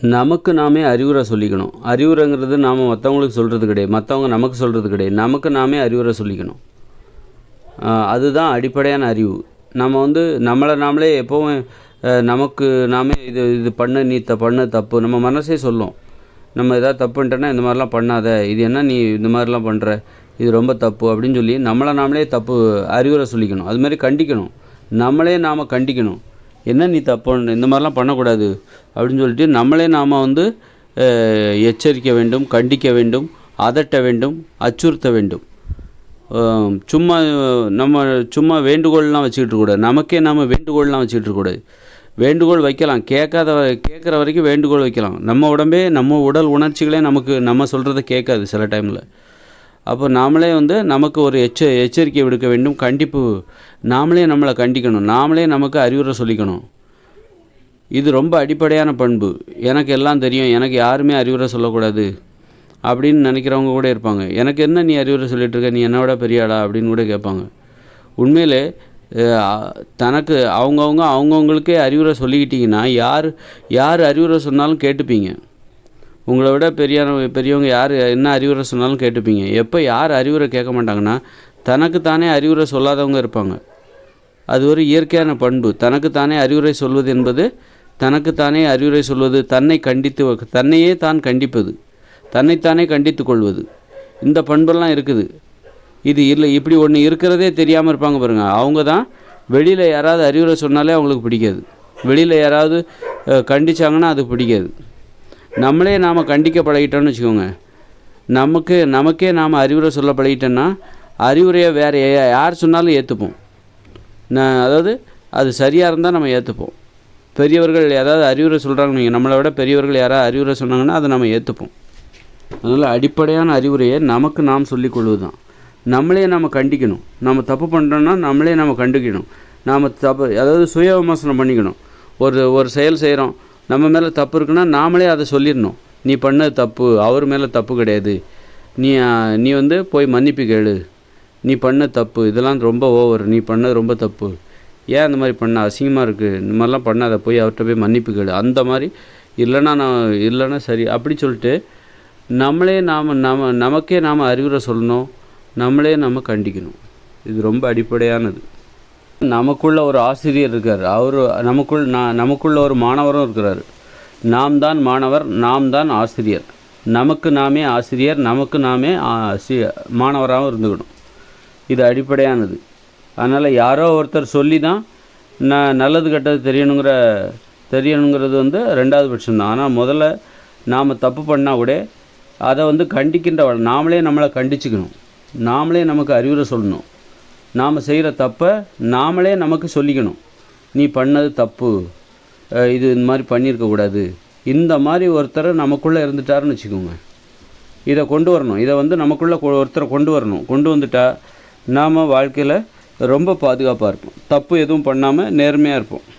நமக்கு நாமே அறிவுரை சொல்லிக்கணும். அறிவுரைங்கிறது நாம் மற்றவங்களுக்கு சொல்கிறது கிடையாது. மற்றவங்க நமக்கு சொல்கிறது கிடையாது. நமக்கு நாமே அறிவுரை சொல்லிக்கணும். அதுதான் அடிப்படையான அறிவு. நம்ம வந்து நம்மளை நாமளே எப்போவும் நமக்கு நாமே இது இது பண்ணு நீ த பண்ணு தப்பு. நம்ம மனசே சொல்லும். நம்ம எதாவது தப்பு இந்த மாதிரிலாம் பண்ணாத. இது என்ன நீ இந்த மாதிரிலாம் பண்ணுற இது ரொம்ப தப்பு அப்படின்னு சொல்லி நம்மளை நாமளே தப்பு அறிவுரை சொல்லிக்கணும். அது மாதிரி கண்டிக்கணும். நம்மளே நாம் கண்டிக்கணும். என்ன நீ தப்புன்னு இந்த மாதிரிலாம் பண்ணக்கூடாது அப்படின்னு சொல்லிட்டு நம்மளே நாம் வந்து எச்சரிக்க வேண்டும் கண்டிக்க வேண்டும் அதட்ட வேண்டும் அச்சுறுத்த வேண்டும். சும்மா நம்ம சும்மா வேண்டுகோள்லாம் வச்சுக்கிட்டு இருக்கக்கூடாது நமக்கே நாம் வேண்டுகோள்லாம் வச்சுக்கிட்டு இருக்கக்கூடாது வேண்டுகோள் வைக்கலாம். கேட்காத வ- கேட்குற வரைக்கும் வேண்டுகோள் வைக்கலாம். நம்ம உடம்பே நம்ம உடல் உணர்ச்சிகளே நமக்கு நம்ம சொல்கிறத கேட்காது சில டைமில். அப்போ நாமளே வந்து நமக்கு ஒரு எச்ச எச்சரிக்கை விடுக்க வேண்டும். கண்டிப்பு நாமளே நம்மளை கண்டிக்கணும். நாமளே நமக்கு அறிவுரை சொல்லிக்கணும். இது ரொம்ப அடிப்படையான பண்பு. எனக்கு எல்லாம் தெரியும். எனக்கு யாருமே அறிவுரை சொல்லக்கூடாது அப்படின்னு நினைக்கிறவங்க கூட இருப்பாங்க. எனக்கு என்ன நீ அறிவுரை சொல்லிகிட்டு இருக்க? நீ என்னோட பெரிய ஆளா? அப்படின்னு கூட கேட்பாங்க. உண்மையிலே தனக்கு அவங்கவுங்க அவங்கவுங்களுக்கே அறிவுரை சொல்லிக்கிட்டிங்கன்னா யார் யார் அறிவுரை சொன்னாலும் கேட்டுப்பீங்க. உங்களை விட பெரிய பெரியவங்க யார் என்ன அறிவுரை சொன்னாலும் கேட்டுப்பீங்க. எப்போ யார் அறிவுரை கேட்க மாட்டாங்கன்னா தனக்குத்தானே அறிவுரை சொல்லாதவங்க இருப்பாங்க. அது ஒரு இயற்கையான பண்பு. தனக்குத்தானே அறிவுரை சொல்வது என்பது தனக்குத்தானே அறிவுரை சொல்வது தன்னை கண்டித்து தன்னையே தான் கண்டிப்பது. தன்னைத்தானே கண்டித்து கொள்வது. இந்த பண்பெல்லாம் இருக்குது. இது இல்லை இப்படி ஒன்று இருக்கிறதே தெரியாமல் இருப்பாங்க பாருங்கள் அவங்க தான் வெளியில் யாராவது அறிவுரை சொன்னாலே அவங்களுக்கு பிடிக்காது. வெளியில் யாராவது கண்டிச்சாங்கன்னா அது பிடிக்காது. நம்மளே நாம் கண்டிக்க பழகிட்டோம்னு வச்சுக்கோங்க. நமக்கு நமக்கே நாம் அறிவுரை சொல்ல பழகிட்டோன்னா அறிவுரையை வேறு யார் சொன்னாலும் ஏற்றுப்போம் நான் அதாவது அது சரியாக இருந்தால் நம்ம ஏற்றுப்போம் பெரியவர்கள் யாராவது அறிவுரை சொல்கிறாங்க நீங்கள் நம்மளை விட பெரியவர்கள் யாராவது அறிவுரை சொன்னாங்கன்னா அதை நம்ம ஏற்றுப்போம் அதனால் அடிப்படையான அறிவுரையை நமக்கு நாம் சொல்லிக்கொள்வது தான் நம்மளே நம்ம கண்டிக்கணும். நம்ம தப்பு பண்ணுறோன்னா நம்மளே நம்ம கண்டிக்கணும். நாம் தப்பு அதாவது சுய விமர்சனம் பண்ணிக்கணும். ஒரு ஒரு செயல் செய்கிறோம் நம்ம மேலே தப்பு இருக்குன்னா நாமளே அதை சொல்லிடணும். நீ பண்ணது தப்பு அவர் மேலே தப்பு கிடையாது. நீ நீ வந்து போய் மன்னிப்பு கேளு. நீ பண்ண தப்பு இதெல்லாம் ரொம்ப ஓவர். நீ பண்ணது ரொம்ப தப்பு. ஏன் அந்த மாதிரி பண்ண? அசிங்கமாக இருக்குது இந்த மாதிரிலாம் பண்ணாத. போய் அவர்கிட்ட போய் மன்னிப்பு கேளு. அந்த மாதிரி இல்லைன்னா நான் இல்லைன்னா சரி. அப்படி சொல்லிட்டு நம்மளே நாம் நம்ம நமக்கே நாம் அறிவுரை சொல்லணும். நம்மளே நம்ம கண்டிக்கணும். இது ரொம்ப அடிப்படையானது. நமக்குள்ள ஒரு ஆசிரியர் இருக்கார். அவர் நமக்குள் நான் நமக்குள்ள ஒரு மாணவரும் இருக்கிறார். நாம் தான் மாணவர் நாம் தான் ஆசிரியர். நமக்கு நாமே ஆசிரியர் நமக்கு நாமே மாணவராகவும் இருந்துக்கணும். இது அடிப்படையானது. அதனால் யாரோ ஒருத்தர் சொல்லி தான் நான் நல்லது கெட்டது தெரியணுங்கிற தெரியணுங்கிறது வந்து ரெண்டாவது பட்சம்தான். ஆனால் முதல்ல நாம் தப்பு பண்ணால் கூட அதை வந்து கண்டிக்கின்ற நாமளே நம்மளை கண்டிச்சுக்கணும். நாமளே நமக்கு அறிவுரை சொல்லணும். நாம் செய்கிற தப்பை நாமளே நமக்கு சொல்லிக்கணும். நீ பண்ணது தப்பு. இது இந்த மாதிரி பண்ணியிருக்கக்கூடாது இந்த மாதிரி ஒருத்தர் நமக்குள்ளே இருந்துட்டாருன்னு வச்சுக்கோங்க. இதை கொண்டு வரணும். இதை வந்து நமக்குள்ளே கொ- ஒருத்தரை கொண்டு வரணும். கொண்டு வந்துட்டா நாம் வாழ்க்கையில் ரொம்ப பாதுகாப்பாக இருப்போம். தப்பு எதுவும் பண்ணாமல் நேர்மையாக இருப்போம்.